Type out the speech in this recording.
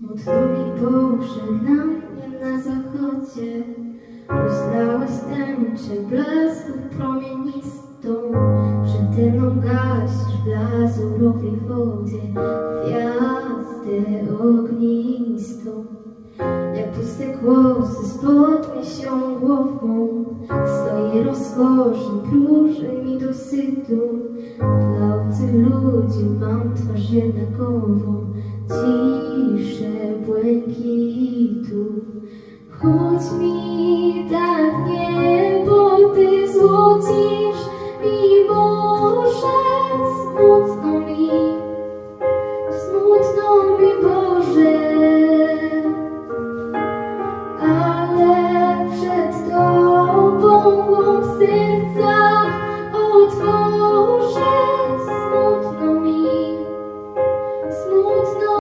Smutno mi na mnie na zachodzie. Rozlałeś tęczę blasków promienistą. Przede mną gasisz w lazurowej wodzie. Gwiazdę ognistą. Jak puste głosy spod miesią głową. Stoję rozkoszny, próży mi dosytu Dla obcych ludzi mam twarz jednakową. Ciszę błękitu. Chodź mi tak niebo, Ty złocisz mi Boże, smutno mi, smutno mi Boże. Ale przed Tobą głąb serca otworzy.